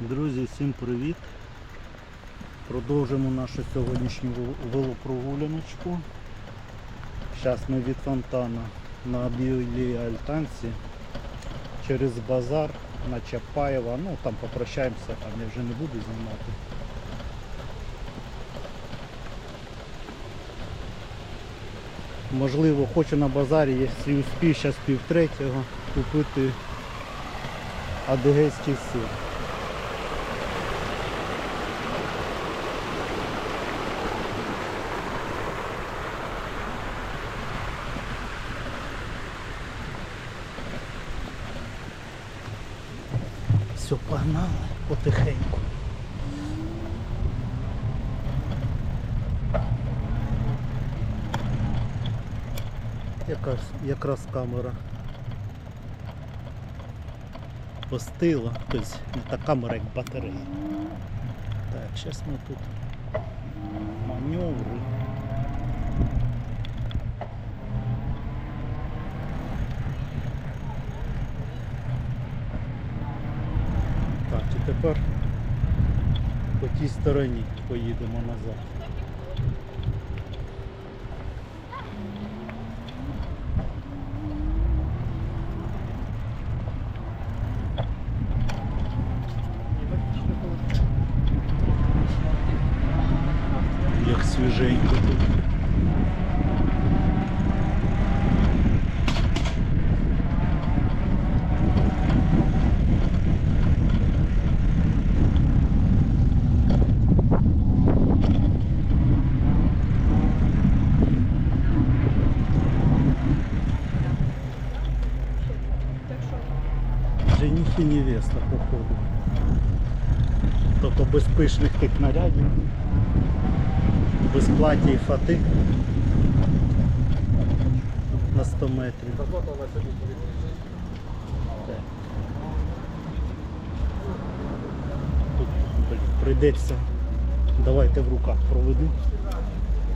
Друзі, всім привіт! Продовжимо нашу сьогоднішню велопрогуляночку. Зараз ми від фонтана на Білій Альтанці через базар на Чапаєва. Ну там попрощаємося, там я вже не буду знімати. Можливо, хочу на базарі, якщо успію, зараз пів третього, купити адигейський сир. Все, погнали потихеньку. Якраз, якраз камера постила, тобто не та камера, як батарея. Так, зараз ми тут маневри. Так, і тепер по тій стороні поїдемо назад. Як свіженько тут. Жених і невеста, походу. Тобто без пишних тих нарядів, без платі і фати на 100 метрів. Тут, прийдеться. Давайте в руках проведу.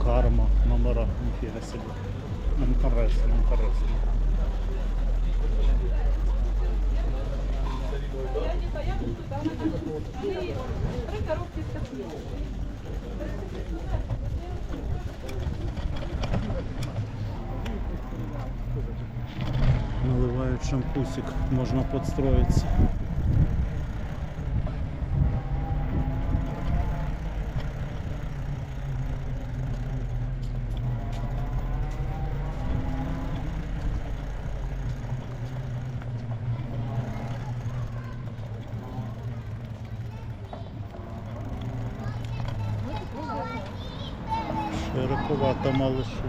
Карма, номера, ніфіга собі. Інтересно, інтересно. Три коробки з. Наливають шампусик, можно подстроиться. Широковато малыши.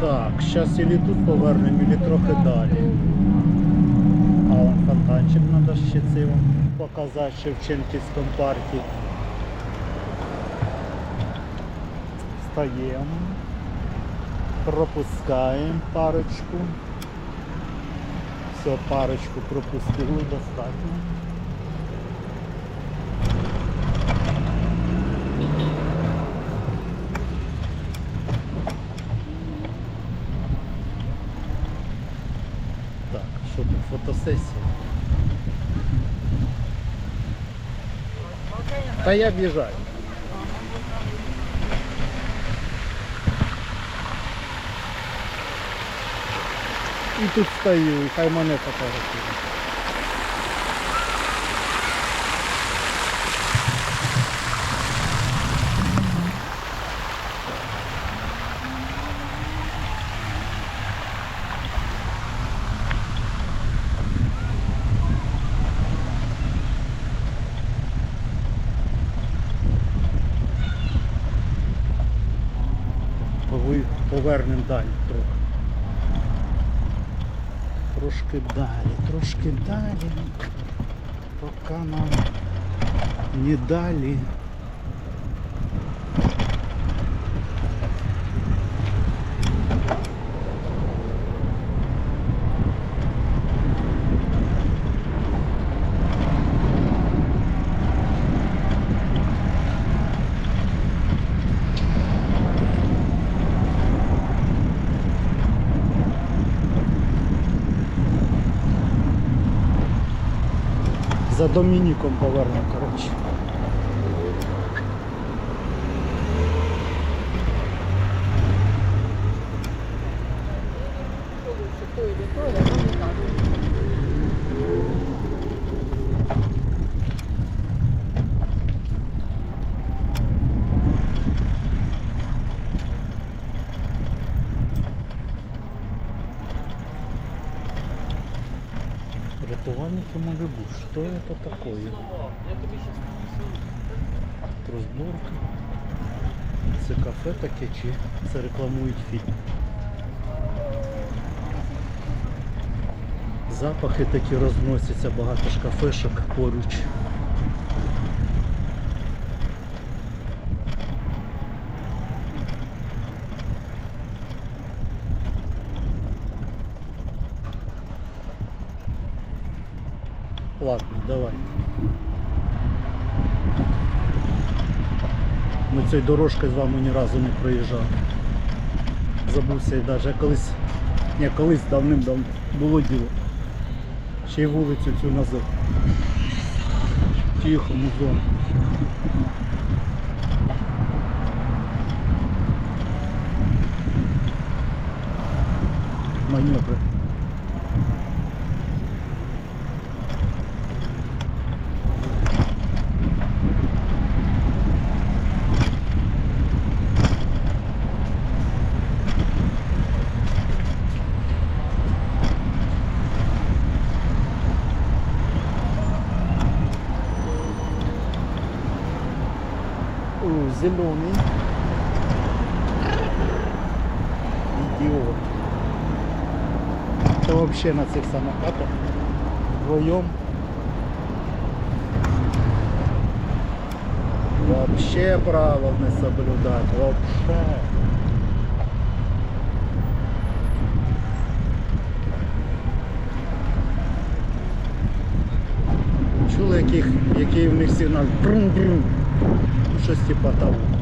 Так, зараз ілі тут повернемо, ілі трохи далі. А вон фонтанчик треба ще вам показати Шевченківському парку. Встаємо. Пропускаємо парочку. Все, парочку пропустили достатньо. Так, що тут фотосесія? Та я б'їжджаю. І тут стою, і хай мене фотографують. Пови- Повернемо далі трохи. Трошки далі, трошки далі. Поки нам не далі. За Домініком поверну, коротше. Что это такое? Трозборка. Це кафе таке чи це рекламують фільм? Запахи такі розносяться, багато ж кафешок поруч. Ладно, давай. Ми цією дорожкою з вами ні разу не проїжджали. Забувся і навіть колись, ні, колись давним-давно було діло. Ще й вулицю цю назад. Тихо, музон. Маневри. О, зеленый. Идиот. Это вообще на цих самокатах вдвоем. Вообще правил не соблюдать. Вообще. Чули, яких, який в них сигнал? Брум-брум. Щось типа того.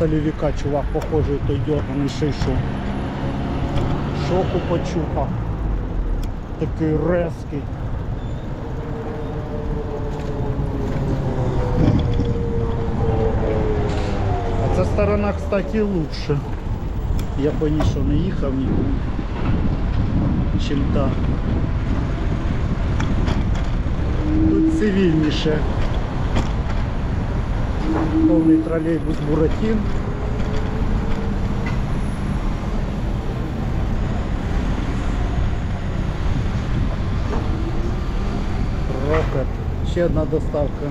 Солевика чувак похожий той дерганий шишу. Шоку почухав. Такий резкий. А ця сторона, кстати, лучше. Я по ній що не їхав ніколи. Чим та. Тут цивільніше. полный троллейбус Буратин. Рокот. Еще одна доставка.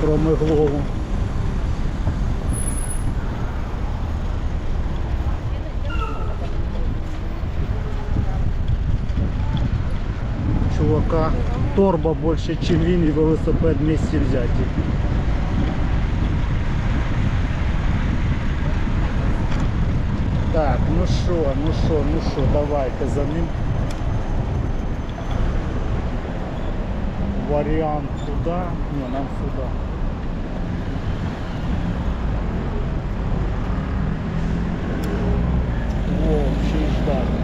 Кроме голову. чувака торба більше, ніж він і велосипед вместе взяті. Так, ну що, ну що, ну що, давайте за ним. Варіант туди, ні, нам сюди. О, ще й ждати.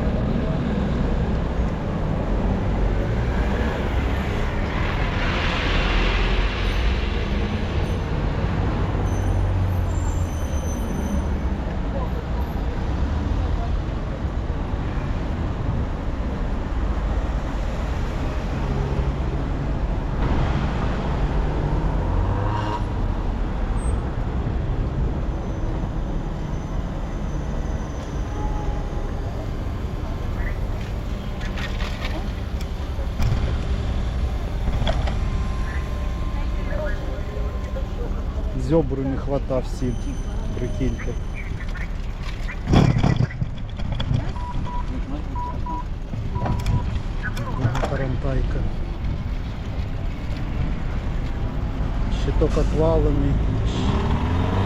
Зьобру не хватав всім. Прикиньте. Тарантайка. порядок отвалений.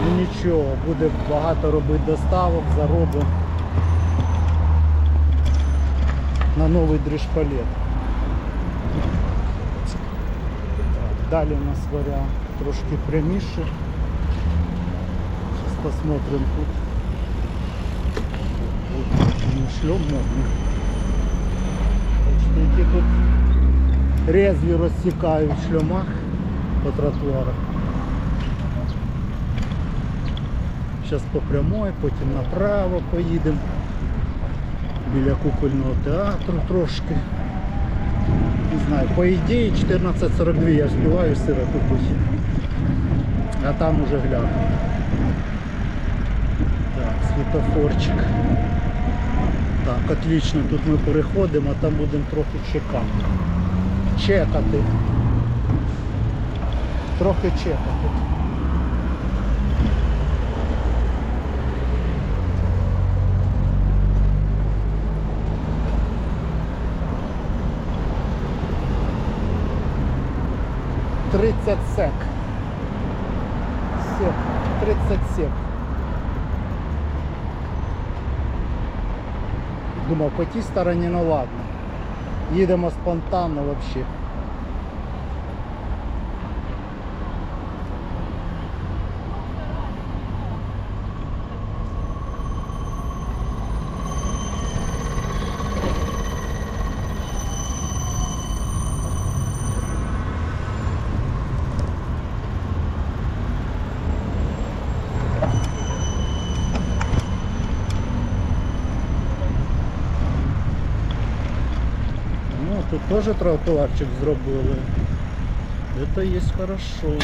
Ну нічого, буде багато робити доставок, заробимо на новий дріжпалет. Так, Далі у нас варіант трошки пряміше. Сейчас посмотрим тут. Шлем модный. Бачите, тут резві розсікають в шльомах по тротуарах. Зараз по прямой, потім направо поїдемо. Біля кукольного театру трошки. Не знаю, по ідеї 14.42 я співаю сира купити. А там уже гляну. Світофорчик. Так, отлично, тут ми переходимо, а там будемо трохи чекати. Чекати. Трохи чекати. Тридцять сек. Сек. Тридцять сек. Думав, по тій стороні, ну ладно. Їдемо спонтанно взагалі. Ну, тут теж тротуарчик зробили. Это есть хорошо.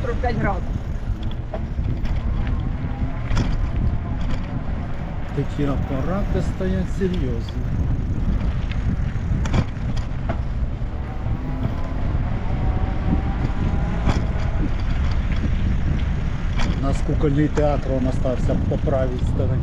Утро 5 градусов. Такі апарати стоять серйозні. Нас кукольний театр он остався по правій стороні.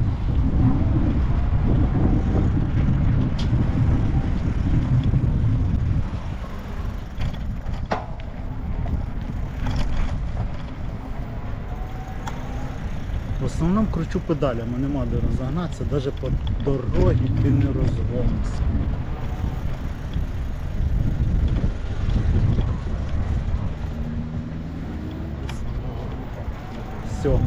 В основному кручу педалями, нема де розогнатися, навіть по дорогі ти не розгонишся. Все,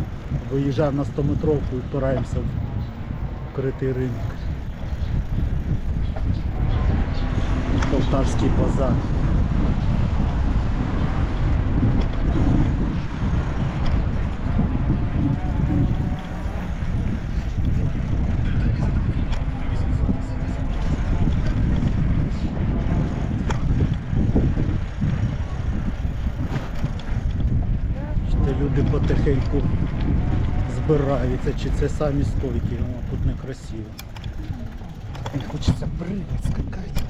виїжджаємо на 100 метровку і впираємося в критий ринок. Полтавський базар. Бачите, люди потихеньку збираються, чи це самі стойки, О, тут некрасиво. Не хочеться прыгать, скакати.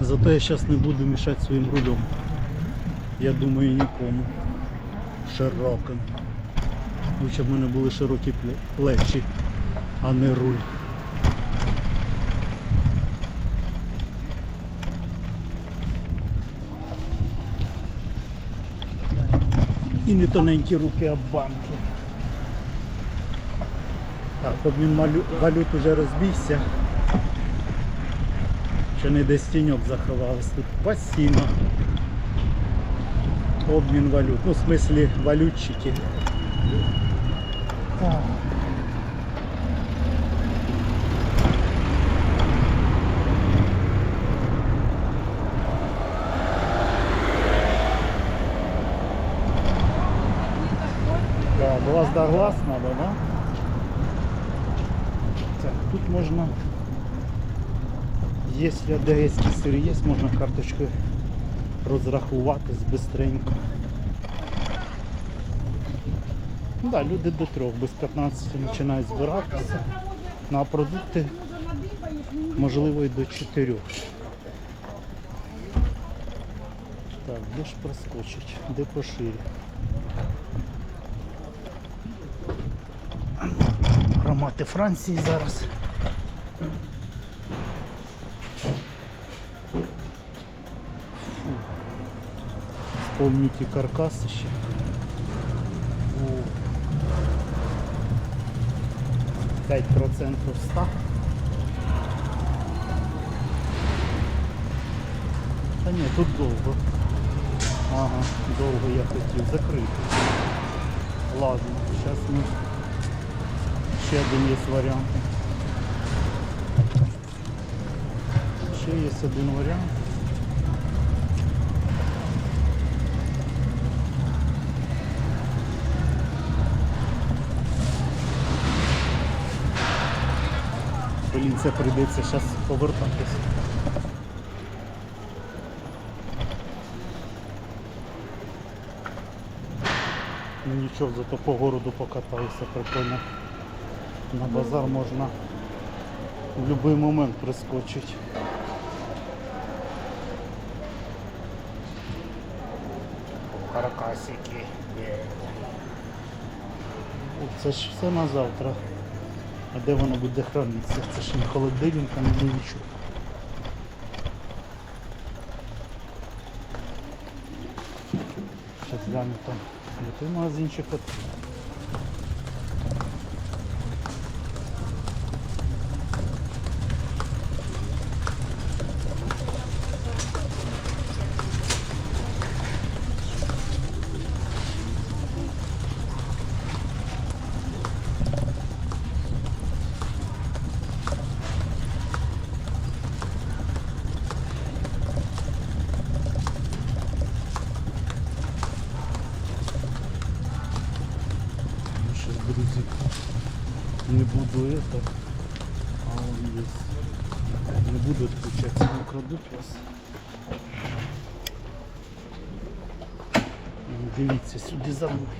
Зато я зараз не буду мішати своїм рулем. Я думаю нікому. Широким. Лучше б в мене були широкі плечі, а не руль. І не тоненькі руки, а банки. Так, обмін валют уже розбігся. Ще не десь тіньок заховались. Тут пасіно. Обмін валют. Ну, в смислі валютчики. Так. Глаз да глаз надо, да? Так, тут можна, якщо одеський сир є, можна карточкою розрахуватись бистренько. Ну Да, люди до трьох, без 15 починають збиратися. Ну, а продукти можливо і до 4. Так, де ж проскочить? Де поширі? Громати Франції зараз. Фу. Вспомните каркас ще. О. 5% ста. Та ні, тут довго. Ага, довго я хотів закрити. Ладно, зараз ми ще один є варіант. Ще є один варіант. Блін, це прийдеться зараз повертатися. Ну нічого, зато по городу покатаюся прикольно. На базар можна в будь-який момент прискочити. Каракасики. Це ж все на завтра. А де воно буде хранитися? Це ж не холодильник, а не нічого. Зараз гляну там. Той магазинчик. от. some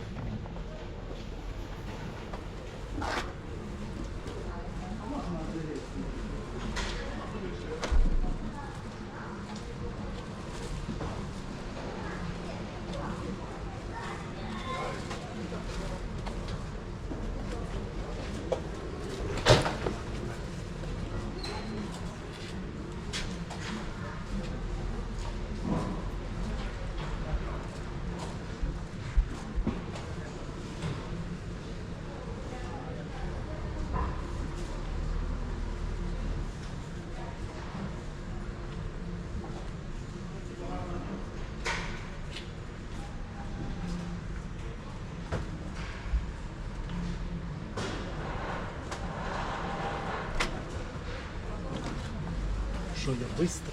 Що я быстро?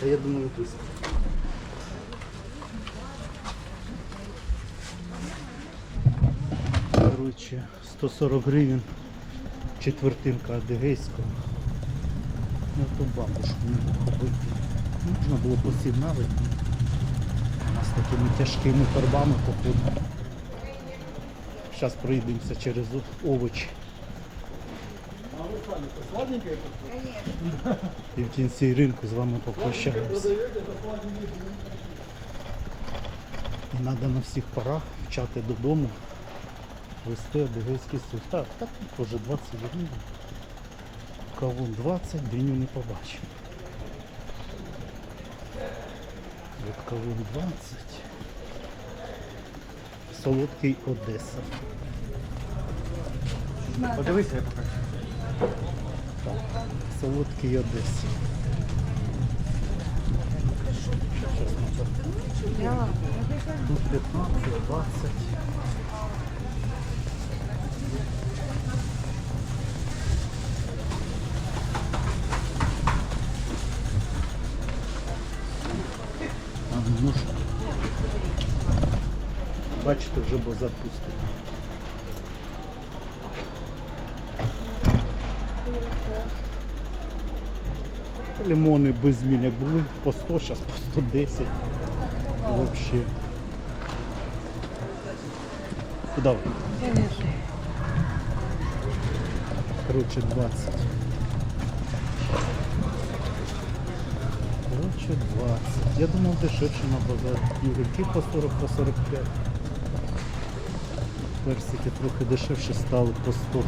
Та я думаю быстро. Короче, 140 гривень четвертинка адигейського. Ну ту бабушку не робити. Можна було посігналити. У нас такими тяжкими торбами походу. Зараз проїдемося через овочі. І в кінці ринку з вами попрощаємося. І треба на всіх парах вчати додому, вести адигейський суд. Так, так теж 20 гривень. Кавун 20, диню не побачив. От кавун 20. Солодкий Одеса. Подивися, я покажу. Солодкий Одеса. Тут 15, 20. А, ну. Бачите, вже базар пустий. Лимони без змін як були по 100, зараз по 110. Вообще. Куда ви? Короче, 20. Коротше, 20. Я думав дешевше на базарі. Ігорки по 40, по 45. Персики трохи дешевше стали по 100.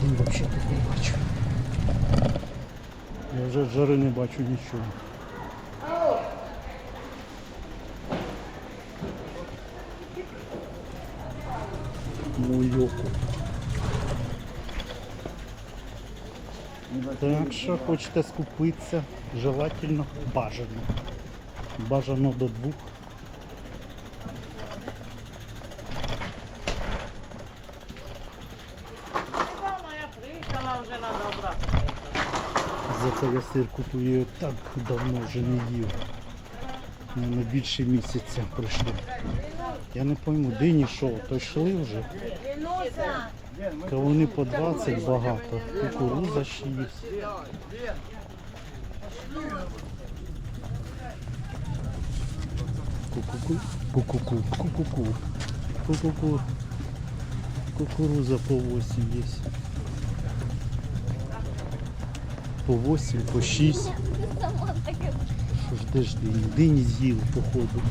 День взагалі тут не бачу. Я вже жари не бачу нічого. Мульоку. Так що хочете скупитися, желательно бажано. Бажано до двох. Я приїхала вже на добра. Зато я сир купую так давно вже не їв. Наверно, більше місяця пройшло. Я не пойму, дині що, то йшли вже. Та вони по 20 багато. Кукуруза ще є. Ку-ку-ку, ку-ку-ку, ку-ку-ку, ку-ку-ку. Кукуруза по 8 есть. По 8, по 6. Що ж де ж дині? Дині з'їли, походу.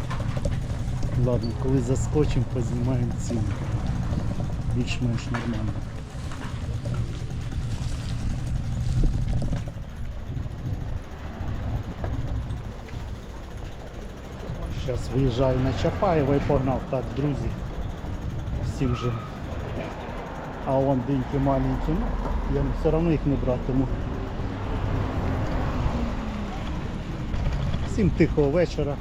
Ладно, коли заскочимо, познімаємо ціни. Більш-менш нормально. Зараз виїжджаю на Чапаєва і погнав. Так, друзі. Всі вже. А вон диньки маленькі, ну, я все одно їх не братиму. Всім тихого вечора,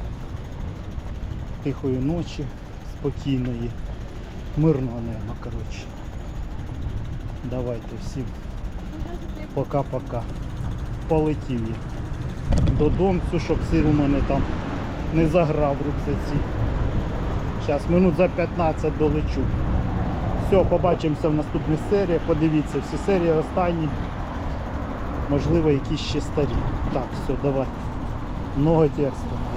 тихої ночі, спокійної, мирного неба, коротше. Давайте всім пока-пока. Полетів я. Додомцю, щоб сир у мене там не заграв в рюкзаці. Зараз минут за 15 долечу. Все, побачимося в наступній серії. Подивіться, всі серії останні. Можливо, якісь ще старі. Так, все, давай. Много тексту.